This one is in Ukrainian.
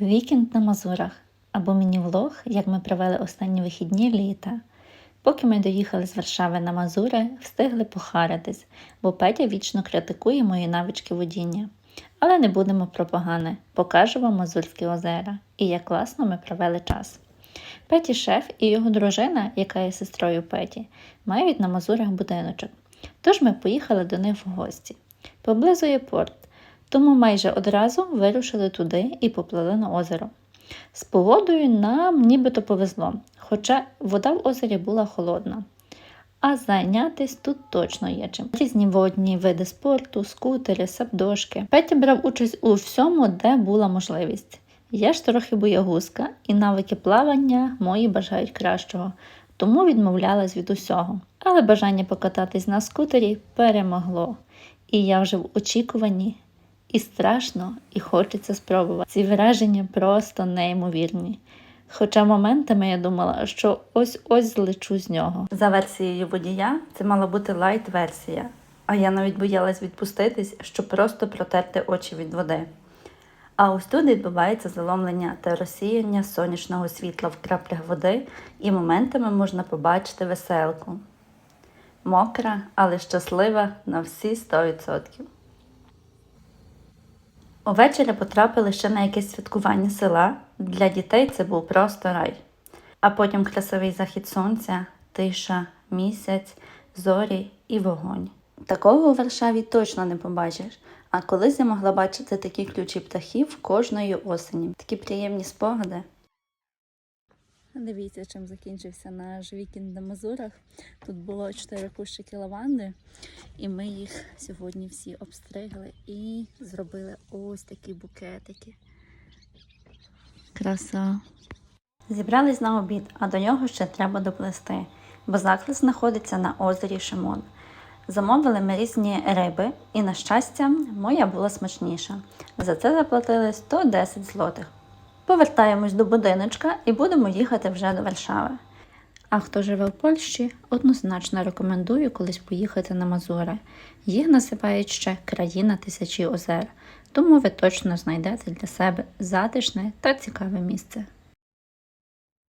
Вікенд на Мазурах або міні-влог, як ми провели останні вихідні літа. Поки ми доїхали з Варшави на Мазури, встигли похаритись, бо Петя вічно критикує мої навички водіння. Але не будемо про погане, покажу вам Мазурські озера і як класно ми провели час. Петі шеф і його дружина, яка є сестрою Петі, мають на Мазурах будиночок. Тож ми поїхали до них в гості. Поблизу є порт, тому майже одразу вирушили туди і поплили на озеро. З погодою нам нібито повезло, хоча вода в озері була холодна. А зайнятись тут точно є чим. Різні водні види спорту, скутери, сапдошки. Петя брав участь у всьому, де була можливість. Я ж трохи боягузка, і навики плавання мої бажають кращого, тому відмовлялась від усього. Але бажання покататись на скутері перемогло, і я вже в очікуванні і страшно, і хочеться спробувати. Ці враження просто неймовірні. Хоча моментами я думала, що ось-ось злечу з нього. За версією водія, це мала бути лайт-версія, а я навіть боялась відпуститись, щоб просто протерти очі від води. А ось тут відбувається заломлення та розсіяння сонячного світла в краплях води, і моментами можна побачити веселку. Мокра, але щаслива на всі 100%. Увечері потрапили ще на якесь святкування села. Для дітей це був просто рай. А потім красивий захід сонця, тиша, місяць, зорі і вогонь. Такого у Варшаві точно не побачиш. А колись я могла бачити такі ключі птахів кожної осені. Такі приємні спогади. Дивіться, чим закінчився наш вікенд на Мазурах. Тут було 4 кущики лаванди, і ми їх сьогодні всі обстригли і зробили ось такі букетики. Краса. Зібрались на обід, а до нього ще треба доплести, бо заклад знаходиться на озері Шимон. Замовили ми різні риби, і, на щастя, моя була смачніша. За це заплатили 110 злотих. Повертаємось до будиночка і будемо їхати вже до Варшави. А хто живе в Польщі, однозначно рекомендую колись поїхати на Мазури. Їх називають ще країна тисячі озер, тому ви точно знайдете для себе затишне та цікаве місце.